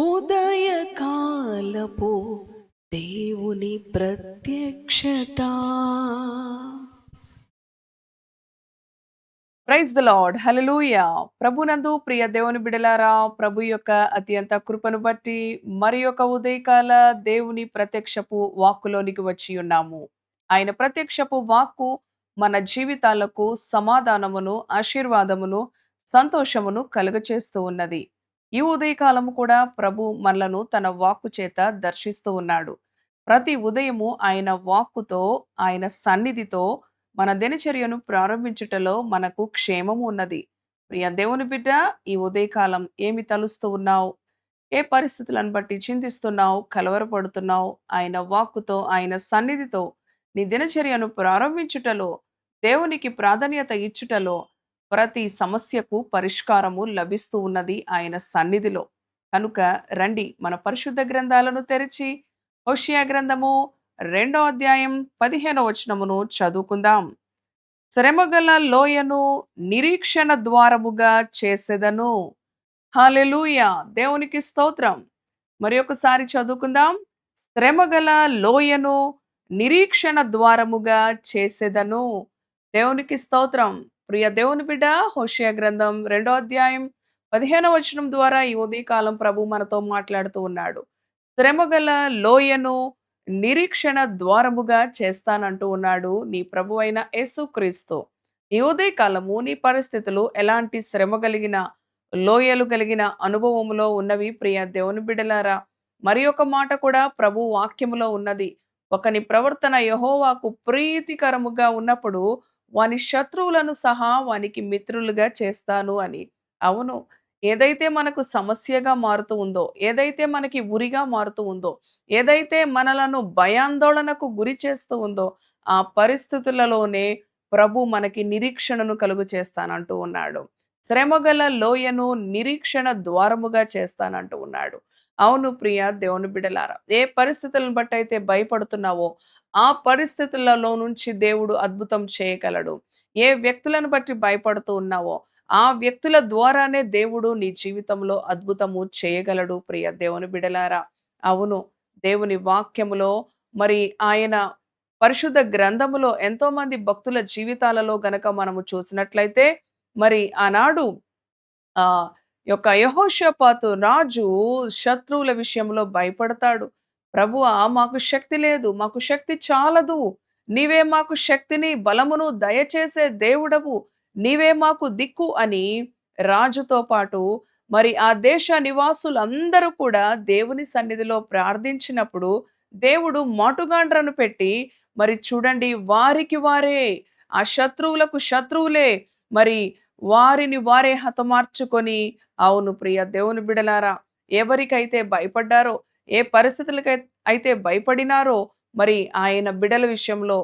ఉదయకాలపు దేవుని ప్రత్యక్షత. ప్రైజ్ ద లార్డ్ హల్లెలూయా ప్రభునందు ప్రియ దేవుని బిడలారా ప్రభు యొక్క అత్యంత కృపను బట్టి మరి యొక్క ఉదయకాల దేవుని ప్రత్యక్షపు వాక్కులోనికి వచ్చి ఉన్నాము. ఆయన ప్రత్యక్షపు వాక్కు మన జీవితాలకు సమాధానమును ఆశీర్వాదమును సంతోషమును కలుగచేస్తూ ఉన్నది. ఈ ఉదయకాలము కూడా ప్రభు మనలను తన వాక్కు చేత దర్శిస్తూ ఉన్నాడు. ప్రతి ఉదయము ఆయన వాక్కుతో ఆయన సన్నిధితో మన దినచర్యను ప్రారంభించుటలో మనకు క్షేమము ఉన్నది. ప్రియ దేవుని బిడ్డ ఈ ఉదయకాలం ఏమి తలుస్తూ ఉన్నావు? ఏ పరిస్థితులను బట్టి చింతిస్తున్నావు? కలవరపడుతున్నావు? ఆయన వాక్కుతో ఆయన సన్నిధితో నీ దినచర్యను ప్రారంభించుటలో దేవునికి ప్రాధాన్యత ఇచ్చుటలో ప్రతి సమస్యకు పరిష్కారము లభిస్తూ ఉన్నది ఆయన సన్నిధిలో. కనుక రండి మన పరిశుద్ధ గ్రంథాలను తెరిచి హోషియా గ్రంథము రెండో అధ్యాయం పదిహేనో వచనమును చదువుకుందాం. శ్రమగల లోయను నిరీక్షణ ద్వారముగా చేసేదను. హాలెలూయ దేవునికి స్తోత్రం. మరి ఒకసారి చదువుకుందాం. శ్రమగల లోయను నిరీక్షణ ద్వారముగా చేసేదను. దేవునికి స్తోత్రం. ప్రియ దేవుని బిడ్డ హోషియా గ్రంథం రెండో అధ్యాయం పదిహేనవ వచనం ద్వారా ఈ ఉదయకాలం ప్రభు మనతో మాట్లాడుతూ ఉన్నాడు. శ్రమగల లోయను నిరీక్షణ ద్వారముగా చేస్తానంటూ ఉన్నాడు నీ ప్రభు అయిన యేసుక్రీస్తు ఈ ఉదయకాలము నీ పరిస్థితులు ఎలాంటి శ్రమ కలిగిన లోయలు కలిగిన అనుభవములో ఉన్నవి ప్రియ దేవుని బిడలారా మరి ఒక మాట కూడా ప్రభు వాక్యములో ఉన్నది. ఒకని ప్రవర్తన యహోవాకు ప్రీతికరముగా ఉన్నప్పుడు వాని శత్రువులను సహా వానికి మిత్రులుగా చేస్తాను అని. అవును. ఏదైతే మనకు సమస్యగా మారుతూ ఉందో ఏదైతే మనకి ఉరిగా మారుతూ ఉందో ఏదైతే మనలను భయాందోళనకు గురి చేస్తూ ఉందో ఆ పరిస్థితులలోనే ప్రభు మనకి నిరీక్షణను కలుగు చేస్తానంటూ ఉన్నాడు. శ్రమగల లోయను నిరీక్షణ ద్వారముగా చేస్తానంటూ ఉన్నాడు. అవును ప్రియ దేవుని బిడలారా ఏ పరిస్థితులను బట్టి అయితే భయపడుతున్నావో ఆ పరిస్థితులలో నుంచి దేవుడు అద్భుతం చేయగలడు. ఏ వ్యక్తులను బట్టి భయపడుతూ ఉన్నావో ఆ వ్యక్తుల ద్వారానే దేవుడు నీ జీవితంలో అద్భుతము చేయగలడు ప్రియ దేవుని బిడలారా అవును దేవుని వాక్యములో మరి ఆయన పరిశుద్ధ గ్రంథములో ఎంతో మంది భక్తుల జీవితాలలో గనక మనము చూసినట్లయితే మరి ఆనాడు ఆ యొక్క యహోషపాతు రాజు శత్రువుల విషయంలో భయపడతాడు. ప్రభు మాకు శక్తి లేదు మాకు శక్తి చాలదు. నీవే మాకు శక్తిని బలమును దయచేసే దేవుడవు. నీవే మాకు దిక్కు అని రాజుతో పాటు మరి ఆ దేశ నివాసులందరూ కూడా దేవుని సన్నిధిలో ప్రార్థించినప్పుడు దేవుడు మాటుగాండ్రను పెట్టి మరి చూడండి వారికి వారే. ఆ శత్రువులకు శత్రువులే. మరి వారిని వారే హతమార్చుకొని అవును ప్రియ దేవుని బిడలారా ఎవరికైతే భయపడ్డారో ఏ పరిస్థితులకై అయితే భయపడినారో మరి ఆయన బిడల విషయంలో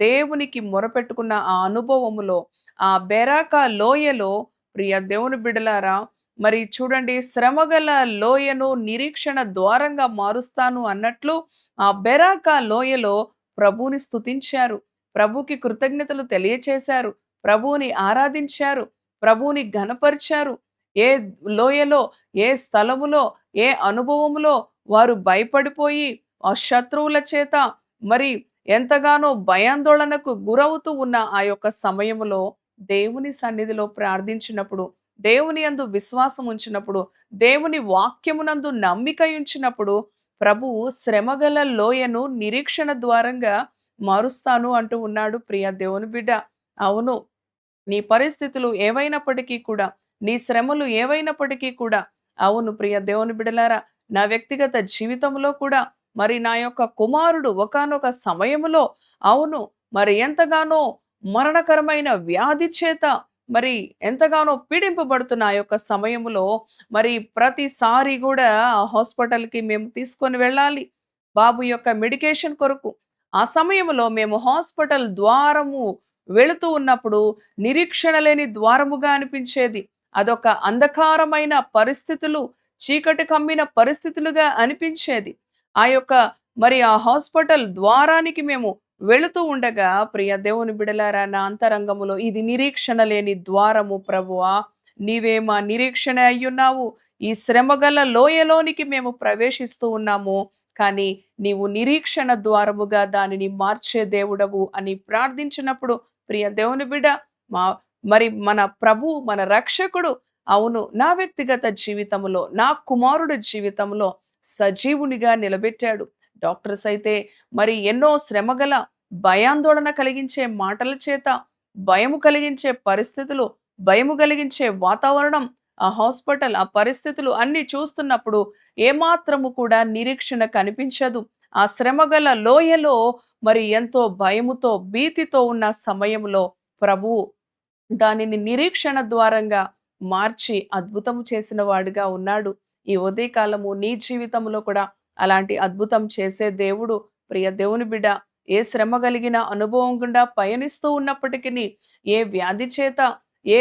దేవునికి మొరపెట్టుకున్న ఆ అనుభవములో ఆ బెరాక లోయలో ప్రియ దేవుని బిడలారా మరి చూడండి శ్రమగల లోయను నిరీక్షణ ద్వారంగా మారుస్తాను అన్నట్లు ఆ బెరాక లోయలో ప్రభుని స్తుతించారు. ప్రభుకి కృతజ్ఞతలు తెలియచేశారు. ప్రభువుని ఆరాధించారు ప్రభువుని ఘనపరిచారు. ఏ లోయలో ఏ స్థలములో ఏ అనుభవములో వారు భయపడిపోయి ఆ శత్రువుల చేత మరి ఎంతగానో భయాందోళనకు గురవుతూ ఉన్న ఆ యొక్క సమయంలో దేవుని సన్నిధిలో ప్రార్థించినప్పుడు దేవుని అందు విశ్వాసం ఉంచినప్పుడు దేవుని వాక్యమునందు నమ్మిక ఉంచినప్పుడు ప్రభువు శ్రమగల లోయను నిరీక్షణ ద్వారంగా మారుస్తాను అంటూ ఉన్నాడు ప్రియ దేవుని బిడ్డ. అవును. నీ పరిస్థితులు ఏవైనప్పటికీ కూడా నీ శ్రమలు ఏవైనప్పటికీ కూడా అవును ప్రియ దేవుని బిడలారా నా వ్యక్తిగత జీవితంలో కూడా మరి నా యొక్క కుమారుడు ఒకానొక సమయములో అవును మరి ఎంతగానో మరణకరమైన వ్యాధి చేత మరి ఎంతగానో పీడింపబడుతున్న ఆ యొక్క సమయములో మరి ప్రతిసారి కూడా ఆ హాస్పిటల్కి మేము తీసుకొని వెళ్ళాలి. బాబు యొక్క మెడికేషన్ కొరకు ఆ సమయంలో మేము హాస్పిటల్ ద్వారము వెళుతూ ఉన్నప్పుడు నిరీక్షణ లేని ద్వారముగా అనిపించేది. అదొక అంధకారమైన పరిస్థితులు చీకటి కమ్మిన పరిస్థితులుగా అనిపించేది. ఆ యొక్క మరి ఆ హాస్పిటల్ ద్వారానికి మేము వెళుతూ ఉండగా ప్రియ దేవుని బిడలారా నా అంతరంగములో ఇది నిరీక్షణ లేని ద్వారము ప్రభువా. నీవే మా నిరీక్షణ అయ్యున్నావు. ఈ శ్రమగల లోయలోనికి మేము ప్రవేశిస్తూ ఉన్నాము. కానీ నీవు నిరీక్షణ ద్వారముగా దానిని మార్చే దేవుడవు అని ప్రార్థించినప్పుడు ప్రియ దేవుని బిడ్డ మా మరి మన ప్రభు మన రక్షకుడు అవును నా వ్యక్తిగత జీవితంలో నా కుమారుడి జీవితంలో సజీవునిగా నిలబెట్టాడు. డాక్టర్స్ అయితే మరి ఎన్నో శ్రమగల భయాందోళన కలిగించే మాటల చేత భయము కలిగించే పరిస్థితులు భయము కలిగించే వాతావరణం ఆ హాస్పిటల్ ఆ పరిస్థితులు అన్ని చూస్తున్నప్పుడు ఏమాత్రము కూడా నిరీక్షణ కనిపించదు. ఆ శ్రమగల లోయలో మరి ఎంతో భయముతో భీతితో ఉన్న సమయంలో ప్రభు దానిని నిరీక్షణ ద్వారంగా మార్చి అద్భుతం చేసిన వాడుగా ఉన్నాడు. ఈ ఉదయకాలము నీ జీవితంలో కూడా అలాంటి అద్భుతం చేసే దేవుడు ప్రియ దేవుని బిడ్డ ఏ శ్రమ కలిగిన అనుభవం గుండా పయనిస్తూ ఉన్నప్పటికీ ఏ వ్యాధి చేత ఏ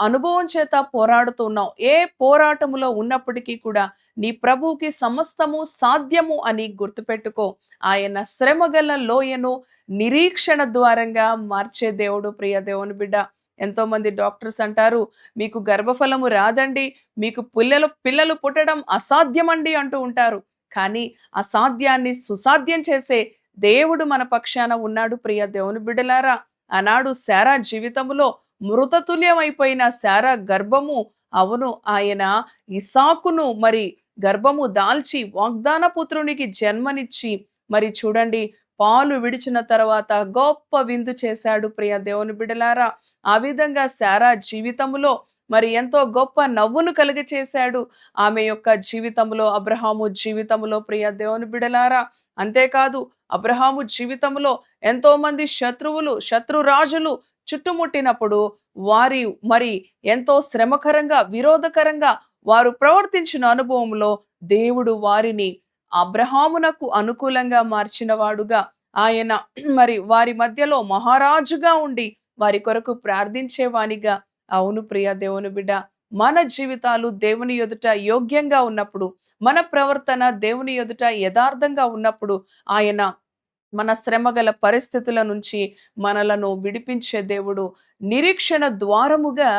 అనుభవం చేత పోరాడుతున్నావు ఏ పోరాటములో ఉన్నప్పటికీ కూడా నీ ప్రభువుకి సమస్తము సాధ్యము అని గుర్తుపెట్టుకో. ఆయన శ్రమగల లోయను నిరీక్షణ ద్వారంగా మార్చే దేవుడు ప్రియ దేవుని బిడ్డ. ఎంతోమంది డాక్టర్స్ అంటారు మీకు గర్భఫలము రాదండి మీకు పిల్లలు పిల్లలు పుట్టడం అసాధ్యమండి అంటూ ఉంటారు. కానీ అసాధ్యాన్ని సుసాధ్యం చేసే దేవుడు మన పక్షాన ఉన్నాడు ప్రియ దేవుని బిడ్డలారా. ఆనాడు శారా జీవితంలో మృతతుల్యమైపోయిన శారా గర్భము అవును ఆయన ఇసాకును మరి గర్భము దాల్చి వాగ్దాన పుత్రునికి జన్మనిచ్చి మరి చూడండి పాలు విడిచిన తర్వాత గొప్ప విందు చేశాడు ప్రియ దేవుని బిడలారా. ఆ విధంగా శారా జీవితంలో మరి ఎంతో గొప్ప నవ్వును కలిగ చేశాడు. ఆమె యొక్క జీవితంలో అబ్రహాము జీవితంలో ప్రియ దేవుని బిడలారా. అంతేకాదు అబ్రహాము జీవితంలో ఎంతో మంది శత్రువులు శత్రురాజులు చుట్టుముట్టినప్పుడు వారి మరి ఎంతో శ్రమకరంగా విరోధకరంగా వారు ప్రవర్తించిన అనుభవంలో దేవుడు వారిని అబ్రహామునకు అనుకూలంగా మార్చిన వాడుగా ఆయన మరి వారి మధ్యలో మహారాజుగా ఉండి వారి కొరకు ప్రార్థించేవానిగా అవును ప్రియ దేవుని బిడ్డ మన జీవితాలు దేవుని ఎదుట యోగ్యంగా ఉన్నప్పుడు మన ప్రవర్తన దేవుని ఎదుట యథార్థంగా ఉన్నప్పుడు ఆయన మన శ్రమగల పరిస్థితుల నుంచి మనలను విడిపించే దేవుడు. నిరీక్షణ ద్వారముగా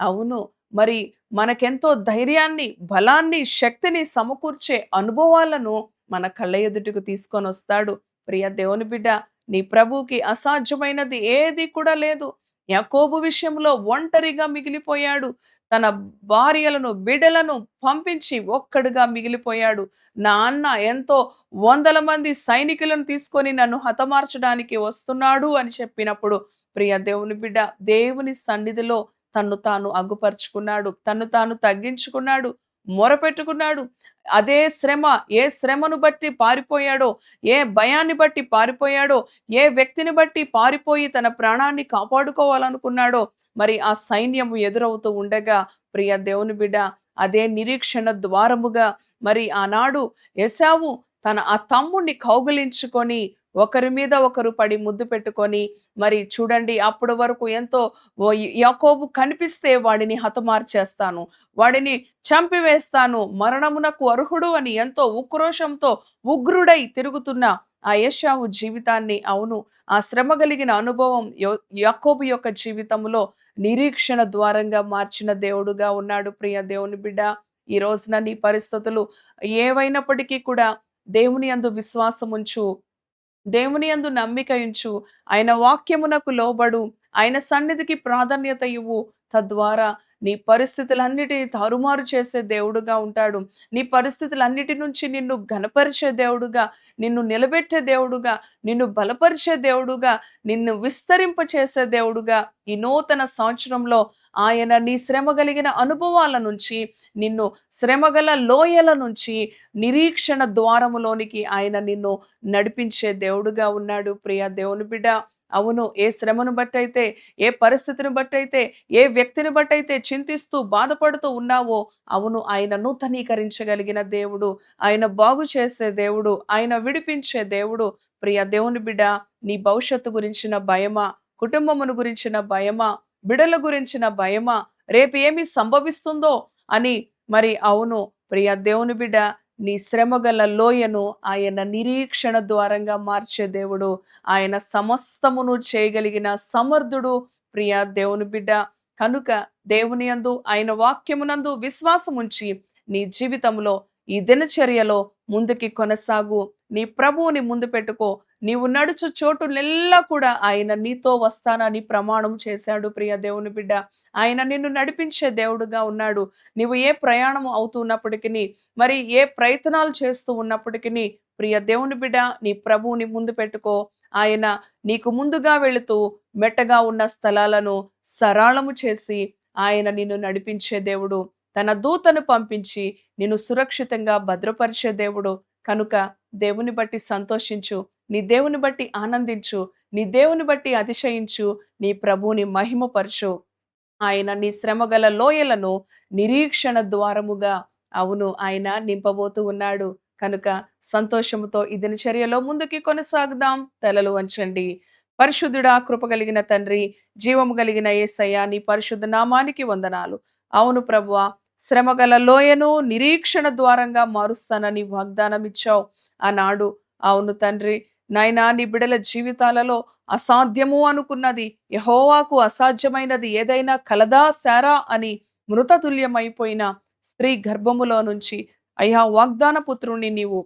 అవును మరి మనకెంతో ధైర్యాన్ని బలాన్ని శక్తిని సమకూర్చే అనుభవాలను మన కళ్ళ ఎదుటికి తీసుకొని వస్తాడు. ప్రియ దేవుని బిడ్డ నీ ప్రభువుకి అసాధ్యమైనది ఏది కూడా లేదు. యాకోబు విషయంలో ఒంటరిగా మిగిలిపోయాడు. తన భార్యలను బిడ్డలను పంపించి ఒక్కడుగా మిగిలిపోయాడు. నా అన్న ఎంతో వందల మంది సైనికులను తీసుకొని నన్ను హతమార్చడానికి వస్తున్నాడు అని చెప్పినప్పుడు ప్రియ దేవుని బిడ్డ దేవుని సన్నిధిలో తన్ను తాను అగ్గుపరుచుకున్నాడు తన్ను తాను తగ్గించుకున్నాడు మొరపెట్టుకున్నాడు. అదే శ్రమ ఏ శ్రమను బట్టి పారిపోయాడో ఏ భయాన్ని బట్టి పారిపోయాడో ఏ వ్యక్తిని బట్టి పారిపోయి తన ప్రాణాన్ని కాపాడుకోవాలనుకున్నాడో మరి ఆ సైన్యము ఎదురవుతూ ఉండగా ప్రియ దేవుని బిడ్డ అదే నిరీక్షణ ద్వారముగా మరి ఆనాడు ఎసావు తన ఆ తమ్ముణ్ణి కౌగులించుకొని ఒకరి మీద ఒకరు పడి ముద్దు పెట్టుకొని మరి చూడండి అప్పటి వరకు ఎంతో యాకోబు కనిపిస్తే వాడిని హతమార్చేస్తాను వాడిని చంపివేస్తాను మరణమునకు అర్హుడు అని ఎంతో ఉక్రోషంతో ఉగ్రుడై తిరుగుతున్న ఆ యశావు జీవితాన్ని అవును ఆ శ్రమ కలిగిన అనుభవం యాకోబు యొక్క జీవితంలో నిరీక్షణ ద్వారంగా మార్చిన దేవుడుగా ఉన్నాడు ప్రియ దేవుని బిడ్డ. ఈ రోజున నీ పరిస్థితులు ఏవైనప్పటికీ కూడా దేవుని అందు విశ్వాసం ఉంచు దేవుని యందు నమ్మికయించు ఆయన వాక్యమునకు లోబడు. ఆయన సన్నిధికి ప్రాధాన్యత ఇవ్వు. తద్వారా నీ పరిస్థితులన్నిటిని తారుమారు చేసే దేవుడుగా ఉంటాడు. నీ పరిస్థితులన్నిటి నుంచి నిన్ను ఘనపరిచే దేవుడుగా నిన్ను నిలబెట్టే దేవుడుగా నిన్ను బలపరిచే దేవుడుగా నిన్ను విస్తరింప చేసే దేవుడుగా ఈ నూతన సంవత్సరంలో ఆయన నీ శ్రమ కలిగిన అనుభవాల నుంచి నిన్ను శ్రమగల లోయల నుంచి నిరీక్షణ ద్వారములోనికి ఆయన నిన్ను నడిపించే దేవుడుగా ఉన్నాడు. ప్రియ దేవుని బిడ్డ అవును ఏ శ్రమను బట్టయితే ఏ పరిస్థితిని బట్టయితే ఏ వ్యక్తిని బట్టయితే చింతిస్తూ బాధపడుతూ ఉన్నావో అవును ఆయన నూతనీకరించగలిగిన దేవుడు. ఆయన బాగు చేసే దేవుడు. ఆయన విడిపించే దేవుడు. ప్రియ దేవుని బిడ్డ నీ భవిష్యత్తు గురించిన భయమా? కుటుంబమును గురించిన భయమా? బిడల గురించిన భయమా? రేపు ఏమి సంభవిస్తుందో? అని మరి అవును ప్రియ దేవుని బిడ్డ నీ శ్రమగల లోయను ఆయన నిరీక్షణ ద్వారంగా మార్చే దేవుడు. ఆయన సమస్తమును చేయగలిగిన సమర్థుడు ప్రియ దేవుని బిడ్డ. కనుక దేవుని యందు ఆయన వాక్యమునందు విశ్వాసముంచి నీ జీవితంలో ఈ దినచర్యలో ముందుకి కొనసాగు. నీ ప్రభువుని ముందు పెట్టుకో. నీవు నడుచు చోటు నెల్లా కూడా ఆయన నీతో వస్తానని ప్రమాణం చేశాడు ప్రియ దేవుని బిడ్డ. ఆయన నిన్ను నడిపించే దేవుడుగా ఉన్నాడు. నీవు ఏ ప్రయాణం అవుతున్నప్పటికీ మరి ఏ ప్రయత్నాలు చేస్తూ ఉన్నప్పటికీ ప్రియ దేవుని బిడ్డ నీ ప్రభువుని ముందు పెట్టుకో. ఆయన నీకు ముందుగా వెళుతూ మెట్టగా ఉన్న స్థలాలను సరళము చేసి ఆయన నిన్ను నడిపించే దేవుడు. తన దూతను పంపించి నిన్ను సురక్షితంగా భద్రపరిచే దేవుడు. కనుక దేవుని బట్టి సంతోషించు నీ దేవుని బట్టి ఆనందించు నీ దేవుని బట్టి అతిశయించు నీ ప్రభువుని మహిమపరచు. ఆయన నీ శ్రమగల లోయలను నిరీక్షణ ద్వారముగా అవును ఆయన నింపబోతూ ఉన్నాడు. కనుక సంతోషముతో ఈ దినచర్యలో ముందుకి కొనసాగుదాం. తలలు వంచండి. పరిశుద్ధుడా కృప కలిగిన తండ్రి జీవము కలిగిన ఏసయ్య నీ పరిశుద్ధ నామానికి వందనాలు. అవును ప్రభువా శ్రమగల లోయను నిరీక్షణ ద్వారంగా మారుస్తానని వాగ్దానం ఇచ్చావు. ఆనాడు అవును తండ్రి నాయనా నీ బిడల జీవితాలలో అసాధ్యము అనుకున్నది యహోవాకు అసాధ్యమైనది ఏదైనా కలదా సారా అని మృతతుల్యమైపోయిన స్త్రీ గర్భములో నుంచి అయ్యా వాగ్దాన పుత్రుణ్ణి నీవు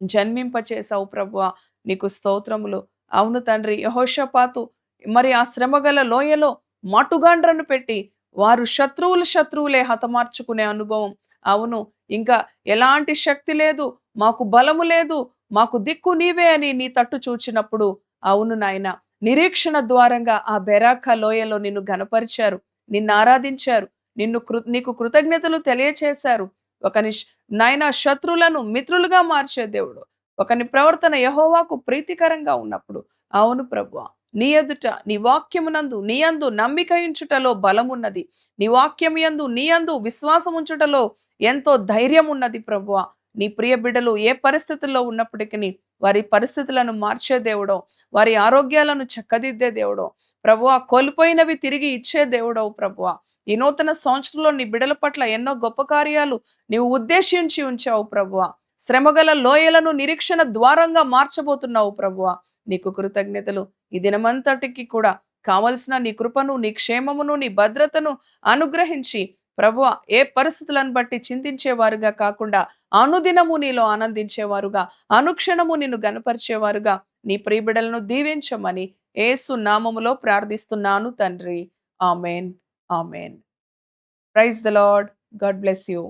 జన్మింపచేసావు ప్రభు నీకు స్తోత్రములు. అవును తండ్రి యహోషపాతు మరి ఆ శ్రమగల లోయలో మాటుగాండ్రను పెట్టి వారు శత్రువులు శత్రువులే హతమార్చుకునే అనుభవం. అవును ఇంకా ఎలాంటి శక్తి లేదు మాకు బలము లేదు మాకు దిక్కు నీవే అని నీ తట్టు చూచినప్పుడు అవును నాయన నిరీక్షణ ద్వారంగా ఆ బెరాఖ లోయలో నిన్ను గనపరిచారు నిన్ను ఆరాధించారు నిన్ను కృ నీకు కృతజ్ఞతలు తెలియచేశారు. ఒకని నాయన శత్రువులను మిత్రులుగా మార్చే దేవుడు. ఒకని ప్రవర్తన యహోవాకు ప్రీతికరంగా ఉన్నప్పుడు అవును ప్రభు నీ ఎదుట నీ వాక్యమునందు నీ అందు నమ్మిక ఉంచుటలో బలమున్నది. నీ వాక్యం యందు నీ అందు విశ్వాసం ఉంచుటలో ఎంతో ధైర్యం ఉన్నది ప్రభువ నీ ప్రియ బిడ్డలు ఏ పరిస్థితుల్లో ఉన్నప్పటికీ వారి పరిస్థితులను మార్చే దేవుడో వారి ఆరోగ్యాలను చక్కదిద్దే దేవుడో ప్రభువా కోల్పోయినవి తిరిగి ఇచ్చే దేవుడవు ప్రభువా. ఈ నూతన సంవత్సరంలో నీ బిడల పట్ల ఎన్నో గొప్ప కార్యాలు నీవు ఉద్దేశించి ఉంచావు ప్రభువా. శ్రమగల లోయలను నిరీక్షణ ద్వారంగా మార్చబోతున్నావు ప్రభువా. నీకు కృతజ్ఞతలు. ఈ దినమంతటికి కూడా కావలసిన నీ కృపను నీ క్షేమమును నీ భద్రతను అనుగ్రహించి ప్రభువ ఏ పరిస్థితులను బట్టి చింతించేవారుగా కాకుండా అనుదినము నీలో ఆనందించేవారుగా అనుక్షణము నిన్ను గనపరిచేవారుగా నీ ప్రియబిడలను దీవించమని ఏసు నామములో ప్రార్థిస్తున్నాను తండ్రి. Amen. Amen. Praise the Lord. God bless you.